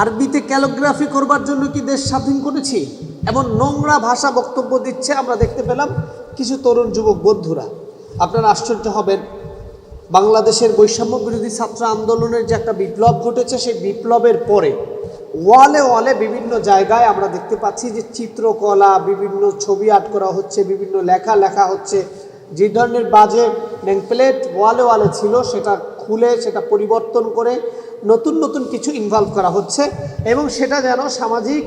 আরবিতে ক্যালোগ্রাফি করবার জন্য কি দেশ স্বাধীন করেছি? এমন নোংরা ভাষা বক্তব্য দিচ্ছে, আমরা দেখতে পেলাম কিছু তরুণ যুবক বন্ধুরা। আপনারা আশ্চর্য হবেন, বাংলাদেশের বৈষম্য বিরোধী ছাত্র আন্দোলনের যে একটা বিপ্লব ঘটেছে, সেই বিপ্লবের পরে ওয়ালে ওয়ালে বিভিন্ন জায়গায় আমরা দেখতে পাচ্ছি যে চিত্রকলা, বিভিন্ন ছবি আর্ট করা হচ্ছে, বিভিন্ন লেখা লেখা হচ্ছে। যে ধরনের বাজে প্লেট ওয়ালে ওয়ালে ছিল, সেটা খুলে, সেটা পরিবর্তন করে নতুন নতুন কিছু ইনভলভ করা হচ্ছে এবং সেটা যেন সামাজিক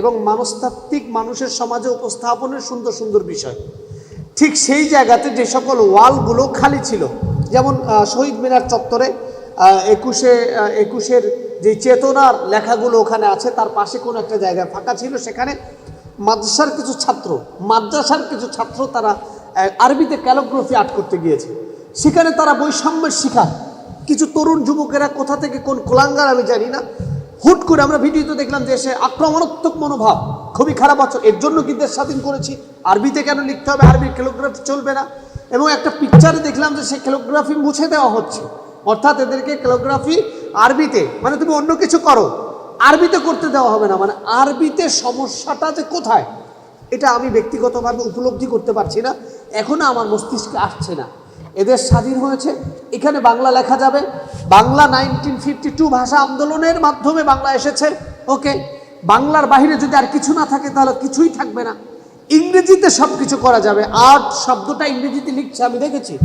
এবং মনস্তাত্ত্বিক মানুষের সমাজে উপস্থাপনের সুন্দর সুন্দর বিষয়। ঠিক সেই জায়গাতে যে সকল ওয়ালগুলো খালি ছিল, যেমন শহীদ মিনার চত্বরে একুশে একুশের যে চেতনার লেখাগুলো ওখানে আছে, তার পাশে কোনো একটা জায়গায় ফাঁকা ছিল, সেখানে মাদ্রাসার কিছু ছাত্র, মাদ্রাসার কিছু ছাত্র তারা আরবিতে ক্যালোগ্রাফি আর্ট করতে গিয়েছে। সেখানে তারা বৈষম্যের শিকার। কিছু তরুণ যুবকেরা কোথা থেকে কোন কোলাঙ্গার আমি জানি না। হুট করে আমরা ভিডিওতে দেখলাম যে সে আক্রমণাত্মক মনোভাব। খুবই খারাপ আছে। এর জন্য কি দেশ স্বাধীন করেছি। আরবিতে কেন লিখতে হবে? আরবির ক্যালোগ্রাফি চলবে না। এবং একটা পিকচারে দেখলাম যে সেই ক্যালোগ্রাফি মুছে দেওয়া হচ্ছে। অর্থাৎ এদেরকে ক্যালোগ্রাফি আরবিতে মানে তুমি অন্য কিছু করো। আরবিতে করতে দেওয়া হবে না। মানে আরবিতে সমস্যাটা যে কোথায়, এটা আমি ব্যক্তিগতভাবে উপলব্ধি করতে পারছি না। এখনও আমার মস্তিষ্কে আসছে না। এদের স্বাধীন হয়েছে। এখানে বাংলা লেখা যাবে। বাংলা নাইনটিন ফিফটি টু ভাষা আন্দোলনের মাধ্যমে বাংলা এসেছে। ওকে? বাংলার বাহিরে যদি আর কিছু না থাকে, তাহলে কিছুই থাকবে না। ইংরেজিতে সব কিছু করা যাবে। আর্ট শব্দটা ইংরেজিতে লিখছে, আমি দেখেছি।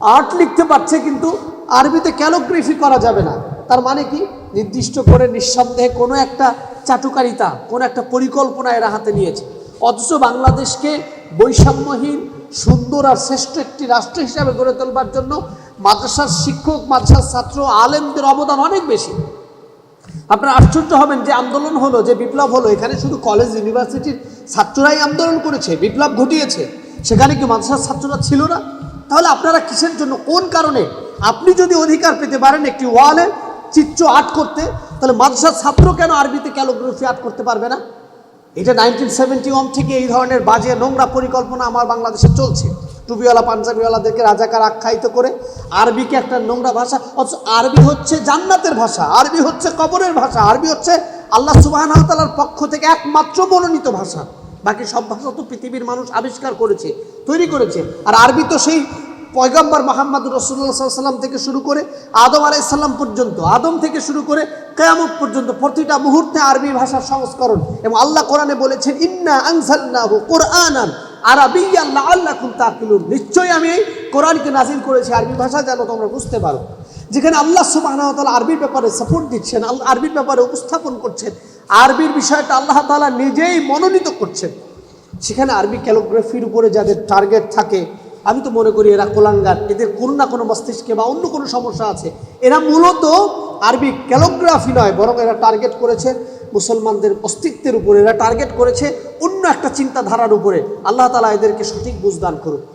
আর্ট লিখতে পারছে, কিন্তু আরবিতে ক্যালোগ্রাফি করা যাবে না। তার মানে কি? নির্দিষ্ট করে নিঃসন্দেহে কোনো একটা চাটুকারিতা, কোনো একটা পরিকল্পনা এরা হাতে নিয়েছে। অথচ বাংলাদেশকে বৈষম্যহীন সুন্দর আর শ্রেষ্ঠ একটি রাষ্ট্র হিসাবে গড়ে তোলবার জন্য মাদ্রাসার শিক্ষক, মাদ্রাসার ছাত্র, আলেমদের অবদান অনেক বেশি। আপনারা আশ্চর্য হবেন যে আন্দোলন হলো, যে বিপ্লব হলো। এখানে শুধু কলেজ ইউনিভার্সিটির ছাত্ররাই আন্দোলন করেছে, বিপ্লব ঘটিয়েছে। সেখানে কি মাদ্রাসার ছাত্ররা ছিল না? তাহলে আপনারা কিসের জন্য, কোন কারণে? আপনি যদি অধিকার পেতে পারেন একটি ওয়ালে চিত্র আর্ট করতে, তাহলে মাদ্রাসার ছাত্র কেন আরবিতে ক্যালোগ্রাফি আর্ট করতে পারবে না? এটা নাইনটিন সেভেন্টি ওয়ান থেকে এই ধরনের বাজে নোংরা পরিকল্পনা আমার বাংলাদেশে চলছে। টুপিওয়ালা, পাঞ্জাবিওয়ালাদেরকে রাজাকার আখ্যায়িত করে আরবিকে একটা নোংরা ভাষা, অথচ আরবি হচ্ছে জান্নাতের ভাষা, আরবি হচ্ছে কবরের ভাষা, আরবি হচ্ছে আল্লাহ সুবাহ তালার পক্ষ থেকে একমাত্র মনোনীত ভাষা। বাকি সব ভাষা তো পৃথিবীর মানুষ আবিষ্কার করেছে, তৈরি করেছে। আর আরবি তো সেই পয়গম্বর মোহাম্মদ রসুল্লাহ সাল্লাম থেকে শুরু করে আদম আলাইসাল্লাম পর্যন্ত, আদম থেকে শুরু করে কেয়ামত পর্যন্ত প্রতিটা মুহূর্তে আরবি ভাষার সংস্করণ এবং আল্লাহ কোরআনে বলেছেন, ইন্না আনসাল্লাহু কোরআনান আরবিয়ান লাআল্লাকুম তাকিলুন নিশ্চয়ই আমি কোরআনকে নাজিল করেছি, আরবি ভাষা যেন তোমরা বুঝতে পারো। যেখানে আল্লাহ তাআলা আরবির ব্যাপারে সাপোর্ট দিচ্ছেন আল্লাহ আরবির ব্যাপারে উপস্থাপন করছেন, আরবির বিষয়টা আল্লাহ তাআলা নিজেই মনোনীত করছেন। সেখানে আরবি ক্যালোগ্রাফির উপরে যাদের টার্গেট থাকে আমি তো মনে করি এরা কোলাঙ্গার। এদের কোনো না কোনো মস্তিষ্কে বা অন্য কোনো সমস্যা আছে। এরা মূলত আরবি ক্যালোগ্রাফি নয়, বরং এরা টার্গেট করেছে মুসলমানদের অস্তিত্বের উপরে। এরা টার্গেট করেছে অন্য একটা চিন্তাধারার উপরে। আল্লাহ তালা এদেরকে সঠিক বুঝদান করুক।